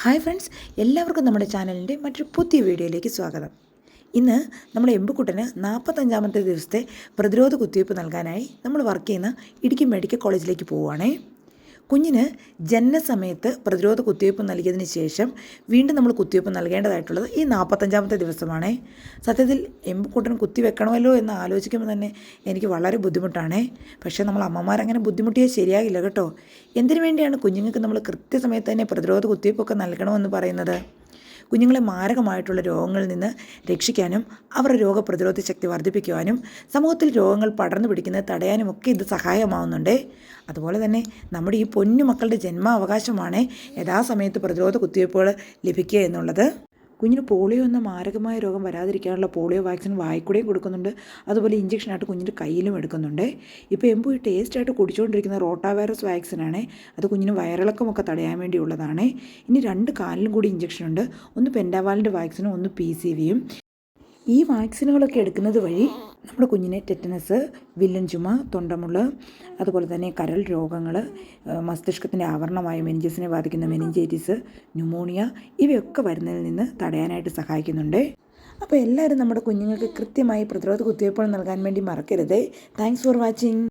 Hi friends എല്ലാവർക്കും നമ്മുടെ ചാനലിന്റെ മറ്റൊരു പുതിയ വീഡിയോയിലേക്ക് സ്വാഗതം. ഇന്ന് നമ്മുടെ എമ്പുക്കുട്ടന് നാൽപ്പത്തഞ്ചാമത്തെ ദിവസത്തെ പ്രതിരോധ കുത്തിവയ്പ്പ് നൽകാനായി നമ്മൾ വർക്ക് ചെയ്യുന്ന ഇടുക്കി മെഡിക്കൽ കോളേജിലേക്ക് പോവുകയാണേ. കുഞ്ഞിന് ജനനസമയത്ത് പ്രതിരോധ കുത്തിവയ്പ്പ് നൽകിയതിന് ശേഷം വീണ്ടും നമ്മൾ കുത്തിവയ്പ്പ് നൽകേണ്ടതായിട്ടുള്ളത് ഈ നാൽപ്പത്തഞ്ചാമത്തെ ദിവസമാണേ. സത്യത്തിൽ എമ്പുക്കുട്ടൻ കുത്തി വെക്കണമല്ലോ എന്ന് ആലോചിക്കുമ്പോൾ തന്നെ എനിക്ക് വളരെ ബുദ്ധിമുട്ടാണേ. പക്ഷേ നമ്മൾ അമ്മമാരങ്ങനെ ബുദ്ധിമുട്ടിയാൽ ശരിയാകില്ല കേട്ടോ. എന്തിനു വേണ്ടിയാണ് കുഞ്ഞുങ്ങൾക്ക് നമ്മൾ കൃത്യസമയത്ത് തന്നെ പ്രതിരോധ കുത്തിവയ്പ്പൊക്കെ നൽകണമെന്ന് പറയുന്നത്? കുഞ്ഞുങ്ങളെ മാരകമായിട്ടുള്ള രോഗങ്ങളിൽ നിന്ന് രക്ഷിക്കാനും അവരുടെ രോഗപ്രതിരോധ ശക്തി വർദ്ധിപ്പിക്കുവാനും സമൂഹത്തിൽ രോഗങ്ങൾ പടർന്നു പിടിക്കുന്നത് തടയാനും ഒക്കെ ഇത് സഹായമാവുന്നുണ്ട്. അതുപോലെ തന്നെ നമ്മുടെ ഈ പൊന്നു മക്കളുടെ ജന്മാവകാശമാണ് യഥാസമയത്ത് പ്രതിരോധ കുത്തിവയ്പ്പുകൾ ലഭിക്കുക എന്നുള്ളത്. കുഞ്ഞിന് പോളിയോ എന്ന മാരകമായ രോഗം വരാതിരിക്കാനുള്ള പോളിയോ വാക്സിൻ വായിക്കൂടെയും കൊടുക്കുന്നുണ്ട്. അതുപോലെ ഇഞ്ചക്ഷനായിട്ട് കുഞ്ഞിന്റെ കയ്യിലും എടുക്കുന്നുണ്ട്. ഇപ്പോൾ എംപു ഈ ടേസ്റ്റായിട്ട് കുടിച്ചുകൊണ്ടിരിക്കുന്ന റോട്ടാ വൈറസ് വാക്സിനാണ് അത് കുഞ്ഞിന് വയറിളക്കമൊക്കെ തടയാൻ വേണ്ടിയുള്ളതാണ്. ഇനി രണ്ട് കാലിലും കൂടി ഇഞ്ചക്ഷൻ ഉണ്ട്. ഒന്ന് പെൻഡാവാലിന്റെ വാക്സിനും ഒന്ന് പി സി വിയും ഈ വാക്സിനുകളൊക്കെ എടുക്കുന്നത് വഴി നമ്മുടെ കുഞ്ഞിനെ ടെറ്റനസ് വില്ലൻ ചുമ തൊണ്ടമുള്ള അതുപോലെ തന്നെ കരൾ രോഗങ്ങൾ മസ്തിഷ്കത്തിന്റെ ആവരണമായ മെനിഞ്ചസിനെ ബാധിക്കുന്ന മെനിഞ്ചൈറ്റിസ് ന്യൂമോണിയ ഇവയൊക്കെ വരുന്നതിൽ നിന്ന് തടയാനായിട്ട് സഹായിക്കുന്നുണ്ട്. അപ്പോൾ എല്ലാവരും നമ്മുടെ കുഞ്ഞുങ്ങൾക്ക് കൃത്യമായി പ്രതിരോധ കുത്തിവയ്പ്പുകൾ നൽകാൻ വേണ്ടി മറക്കരുത്. Thanks for watching